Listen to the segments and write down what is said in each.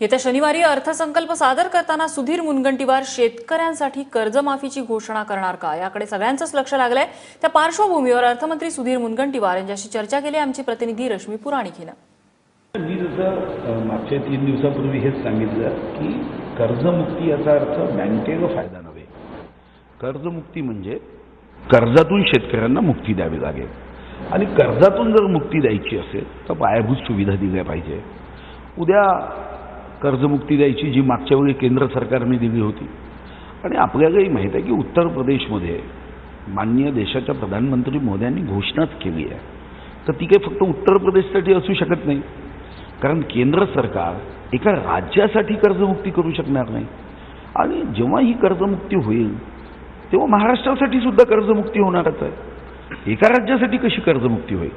येत्या शनिवारी अर्थसंकल्प सादर करताना सुधीर मुनगंटीवार शेतकऱ्यांसाठी कर्जमाफीची घोषणा करणार का? याकडे सगळ्यांचंच लक्ष लागलंय. त्या पार्श्वभूमीवर अर्थमंत्री सुधीर मुनगंटीवार यांच्याशी चर्चा केली. आमची प्रतिनिधी रश्मी पुराणिक हिनं मी जसं मागच्या तीन दिवसापूर्वी हेच सांगितलं की कर्जमुक्ती याचा अर्थ बँकेला फायदा नव्हे. कर्जमुक्ती म्हणजे कर्जातून शेतकऱ्यांना मुक्ती द्यावी लागेल. आणि कर्जातून जर मुक्ती द्यायची असेल तर पायाभूत सुविधा दिल्या पाहिजे. उद्या कर्जमुक्ती द्यायची जी मागच्या वेळी केंद्र सरकारने दिली होती. आणि आपल्यालाही माहीत आहे की उत्तर प्रदेशमध्ये माननीय देशाच्या प्रधानमंत्री मोद्यांनी घोषणाच केली आहे. तर ती काही फक्त उत्तर प्रदेशसाठी असू शकत नाही. कारण केंद्र सरकार एका राज्यासाठी कर्जमुक्ती करू शकणार नाही. आणि जेव्हा ही कर्जमुक्ती होईल तेव्हा महाराष्ट्रासाठी सुद्धा कर्जमुक्ती होणारच आहे. एका राज्यासाठी कशी कर्जमुक्ती होईल?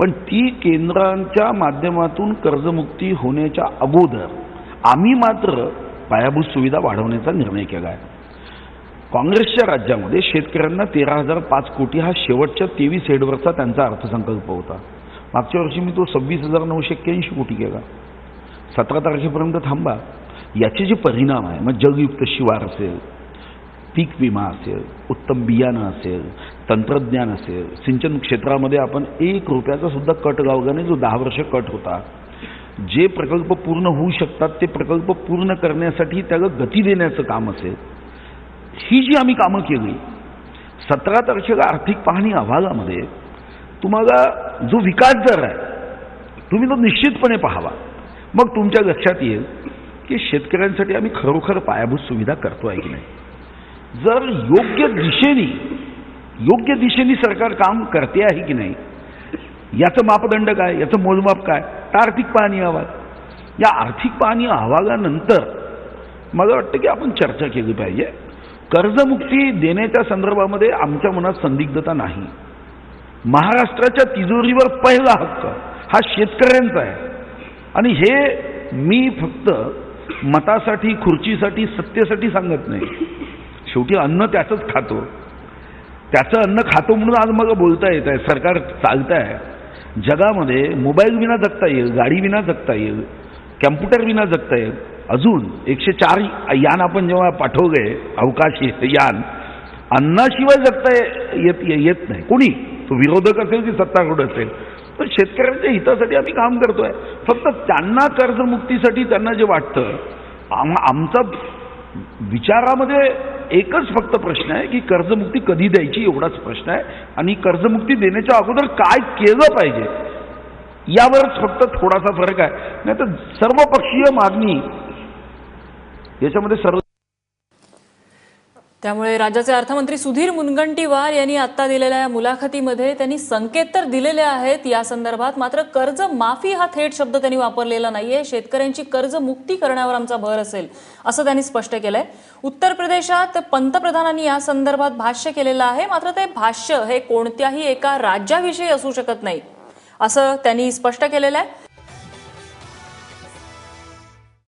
पण ती केंद्रांच्या माध्यमातून कर्जमुक्ती होण्याच्या अगोदर आम्ही मात्र पायाभूत सुविधा वाढवण्याचा निर्णय केला आहे. काँग्रेसच्या राज्यामध्ये शेतकऱ्यांना तेरा हजार पाच कोटी हा शेवटच्या तेवीस हेडवरचा त्यांचा अर्थसंकल्प होता. मागच्या वर्षी मी तो सव्वीस हजार नऊशे एक्क्याऐंशी कोटी केला. सतरा तारखेपर्यंत थांबा. याचे जे परिणाम आहे मग जगयुक्त शिवार असेल पीक विमा असेल उत्तम बियाणं असेल तंत्रज्ञान असेल सिंचन क्षेत्रामध्ये आपण एक रुपयाचा सुद्धा कट गावगाने जो दहा वर्ष कट होता जे प्रकल्प पूर्ण होऊ शकतात ते प्रकल्प पूर्ण करण्यासाठी त्याला गती देण्याचं काम असेल. ही जी आम्ही कामं केली सतरा तारखेला आर्थिक पाहणी अहवालामध्ये तुम्हाला जो विकास दर आहे तुम्ही तो निश्चितपणे पाहावा. मग तुमच्या लक्षात येईल की शेतकऱ्यांसाठी आम्ही खरोखर पायाभूत सुविधा करतो आहे की नाही. जर योग्य दिशेने योग्य दिशेने सरकार काम करते आहे की नाही याचं मापदंड काय याचं मोजमाप काय आर्थिक पाहणी अहवाल. या आर्थिक पाहणी अहवालानंतर मला वाटतं की आपण चर्चा केली पाहिजे. कर्जमुक्ती देण्याच्या संदर्भामध्ये आमच्या मनात संदिग्धता नाही. महाराष्ट्राच्या तिजोरीवर पहिला हक्क हा शेतकऱ्यांचा आहे. आणि हे मी फक्त मतासाठी खुर्चीसाठी सत्तेसाठी सांगत नाही. शेवटी अन्न त्याचंच खातो. त्याचं अन्न खातो म्हणून आज मला बोलता येत आहे. सरकार चालतं आहे जगामध्ये मोबाईल विना जगता येईल गाडी विना जगता येईल कॅम्प्युटर विना जगता येईल. अजून एकशे चार यान आपण जेव्हा पाठवले अवकाश यान अन्नाशिवाय जगता ये- येत येत नाही. कोणी? तो विरोधक असेल की सत्तारूढ असेल? तर शेतकऱ्यांच्या हितासाठी आम्ही काम करतोय. फक्त त्यांना कर्जमुक्तीसाठी त्यांना जे वाटतं आम आमचा विचारामध्ये एकच फक्त प्रश्न आहे की कर्जमुक्ती कधी द्यायची एवढाच प्रश्न आहे. आणि कर्जमुक्ती देण्याच्या अगोदर काय केलं पाहिजे? यावरच फक्त थोडासा फरक आहे. नाही तर सर्वपक्षीय मागणी याच्यामध्ये सर्व त्यामुळे राज्याचे अर्थमंत्री सुधीर मुनगंटीवार यांनी आता दिलेल्या या मुलाखतीमध्ये त्यांनी संकेत तर दिलेले आहेत. या संदर्भात मात्र कर्ज माफी हा थेट शब्द त्यांनी वापरलेला नाहीये. शेतकऱ्यांची कर्ज मुक्ती करण्यावर आमचा भर असेल असं त्यांनी स्पष्ट केलंय. उत्तर प्रदेशात पंतप्रधानांनी या संदर्भात भाष्य केलेलं आहे. मात्र ते भाष्य हे कोणत्याही एका राज्याविषयी असू शकत नाही असं त्यांनी स्पष्ट केलेलं आहे.